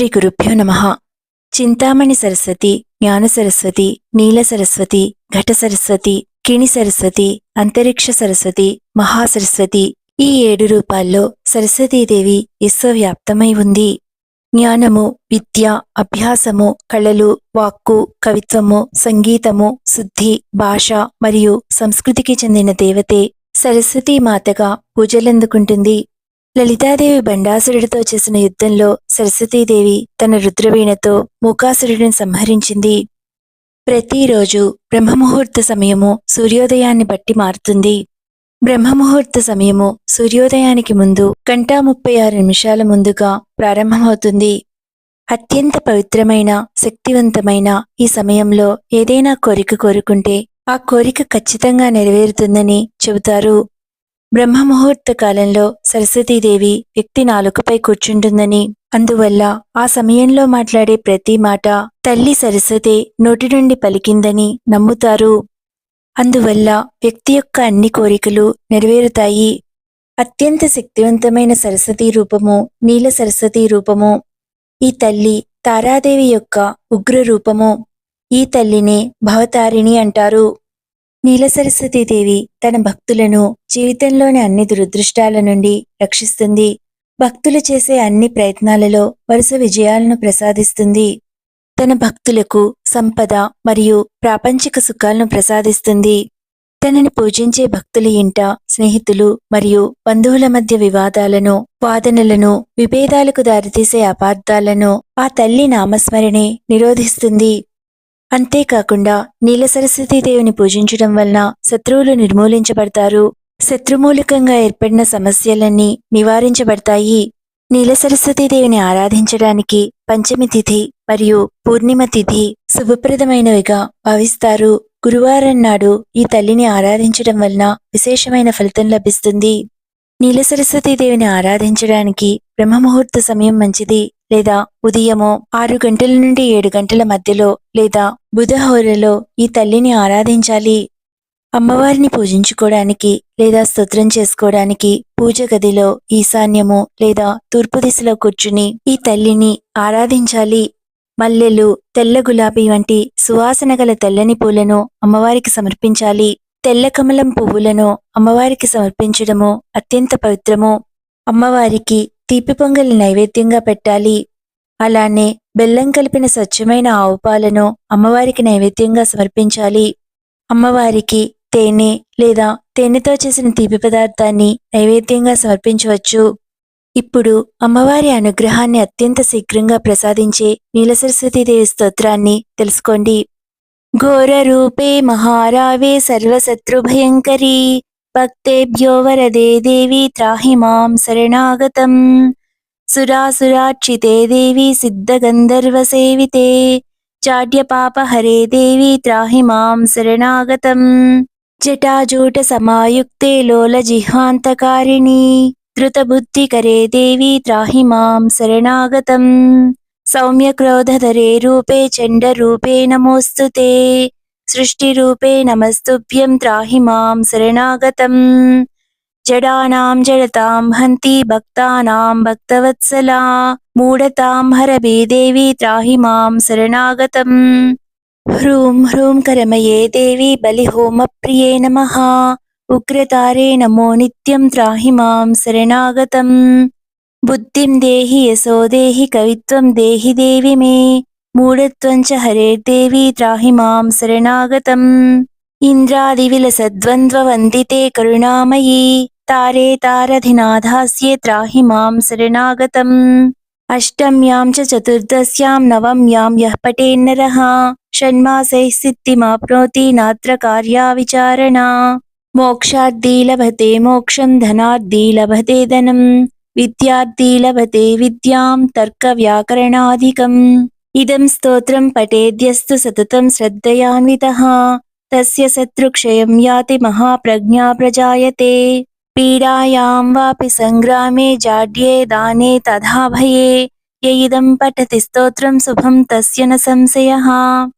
శ్రీ గురుభ్యో నమ. చింతామణి సరస్వతి జ్ఞాన సరస్వతి నీల సరస్వతి ఘట సరస్వతి కిణి సరస్వతి అంతరిక్ష సరస్వతి మహాసరస్వతి ఈ ఏడు రూపాల్లో సరస్వతీదేవి విశ్వవ్యాప్తమై ఉంది. జ్ఞానము విద్య అభ్యాసము కళలు వాక్కు కవిత్వము సంగీతము శుద్ధి భాష మరియు సంస్కృతికి చెందిన దేవతే సరస్వతీ మాతగా పూజలందుకుంటుంది. లలితాదేవి బండాసురుడితో చేసిన యుద్ధంలో సరస్వతీదేవి తన రుద్రవీణతో మూకాసురుడిని సంహరించింది. ప్రతిరోజు బ్రహ్మముహూర్త సమయము సూర్యోదయాన్ని బట్టి మారుతుంది. బ్రహ్మముహూర్త సమయము సూర్యోదయానికి ముందు గంటా ముప్పై ఆరు నిమిషాల ముందుగా ప్రారంభమవుతుంది. అత్యంత పవిత్రమైన శక్తివంతమైన ఈ సమయంలో ఏదైనా కోరిక కోరుకుంటే ఆ కోరిక ఖచ్చితంగా నెరవేరుతుందని చెబుతారు. బ్రహ్మముహూర్త కాలంలో సరస్వతీదేవి వ్యక్తి నాలుకపై కూర్చుంటుందని అందువల్ల ఆ సమయంలో మాట్లాడే ప్రతి మాట తల్లి సరస్వతి నోటి నుండి పలికిందని నమ్ముతారు. అందువల్ల వ్యక్తి యొక్క అన్ని కోరికలు నెరవేరుతాయి. అత్యంత శక్తివంతమైన సరస్వతీ రూపము నీల సరస్వతీ రూపము. ఈ తల్లి తారాదేవి యొక్క ఉగ్ర రూపము. ఈ తల్లిని భవతారిణి అంటారు. నీల సరస్వతీదేవి తన భక్తులను జీవితంలోని అన్ని దురదృష్టాల నుండి రక్షిస్తుంది. భక్తులు చేసే అన్ని ప్రయత్నాలలో వరుస విజయాలను ప్రసాదిస్తుంది. తన భక్తులకు సంపద మరియు ప్రాపంచిక సుఖాలను ప్రసాదిస్తుంది. తనని పూజించే భక్తుల ఇంట స్నేహితులు మరియు బంధువుల మధ్య వివాదాలను వాదనలను విభేదాలకు దారితీసే అపార్థాలను ఆ తల్లి నామస్మరణే నిరోధిస్తుంది. అంతేకాకుండా నీల సరస్వతీదేవిని పూజించడం వలన శత్రువులు నిర్మూలించబడతారు. శత్రుమూలకంగా ఏర్పడిన సమస్యలన్నీ నివారించబడతాయి. నీల సరస్వతీదేవిని ఆరాధించడానికి పంచమి తిథి మరియు పూర్ణిమ తిథి శుభప్రదమైనవిగా భావిస్తారు. గురువారం నాడు ఈ తల్లిని ఆరాధించడం వలన విశేషమైన ఫలితం లభిస్తుంది. నీల సరస్వతీదేవిని ఆరాధించడానికి బ్రహ్మముహూర్త సమయం మంచిది. లేదా ఉదయమో ఆరు గంటల నుండి ఏడు గంటల మధ్యలో లేదా బుధహోరలో ఈ తల్లిని ఆరాధించాలి. అమ్మవారిని పూజించుకోవడానికి లేదా స్తోత్రం చేసుకోవడానికి పూజ గదిలో ఈశాన్యము లేదా తూర్పు దిశలో కూర్చుని ఈ తల్లిని ఆరాధించాలి. మల్లెలు తెల్ల గులాబీ వంటి సువాసన గల తెల్లని పూలను అమ్మవారికి సమర్పించాలి. తెల్ల కమలం పువ్వులను అమ్మవారికి సమర్పించడము అత్యంత పవిత్రము. అమ్మవారికి తీపి పొంగలి నైవేద్యంగా పెట్టాలి. అలానే బెల్లం కలిపిన స్వచ్ఛమైన ఆవు పాలను అమ్మవారికి నైవేద్యంగా సమర్పించాలి. అమ్మవారికి తేనె లేదా తేనెతో చేసిన తీపి పదార్థాన్ని నైవేద్యంగా సమర్పించవచ్చు. ఇప్పుడు అమ్మవారి అనుగ్రహాన్ని అత్యంత శీఘ్రంగా ప్రసాదించే నీలసరస్వతీదేవి స్తోత్రాన్ని తెలుసుకోండి. ఘోర రూపే మహారావే సర్వశత్రు భయంకరీ భక్తేభ్యో వరదే దేవి త్రాహి మాం శరణాగతం సురాసురార్చితే దేవి సిద్ధగంధర్వసేవితే చాడ్యపాపహరే దేవి త్రాహి మాం శరణాగతం జటాజూటసమాయుక్తే లోలజిహ్వాంతకారిణి ధృతబుద్ధికరే దేవి త్రాహి మాం శరణాగతం సౌమ్యక్రోధరే రూపే చండరూపే నమోస్తుతే సృష్టిరూపే నమస్తుభ్యం త్రాహి మాం శరణాగతం. జడానాం జడతాం హంతి భక్తానాం భక్తవత్సలా. మూఢతాం హరభే దేవి త్రాహి మాం శరణాగతం. హ్రూం హ్రూం కరమయే దేవి బలిహోమ ప్రియే నమ. ఉగ్రతారే నమో నిత్యం త్రాహి మాం శరణాగతం. బుద్ధిం దేహి యశో దేహి కవిత్వం దేహి దేవి మే. మూఢత్వం చ హరేర్దేవి త్రాహి మాం శరణాగతం ఇంద్రాదివిలసద్వంద్వవందితే కరుణామయీ తారే తారధినాధాస్యే త్రాహి మాం శరణాగతం అష్టమ్యాం చ చతుర్దశ్యాం నవమ్యాం యః పటేన్నరః షణ్మాసైः సిద్ధిమాప్నోతి నాత్ర కార్యా విచారణా మోక్షార్థీ లభతే మోక్షం ధనార్థీ లభతే ధనం విద్యార్థీ లభతే విద్యాం తర్క వ్యాకరణాధికం इदं स्तोत्रं पठेद्यस्तु सततं श्रद्धयान्वितः। तस्य शत्रुक्षयं याति महाप्रज्ञा प्रजायते। पीडायां वापि सङ्ग्रामे जाड्ये दाने तथा भये। य इदं पठति स्तोत्रं शुभं तस्य न संशयः।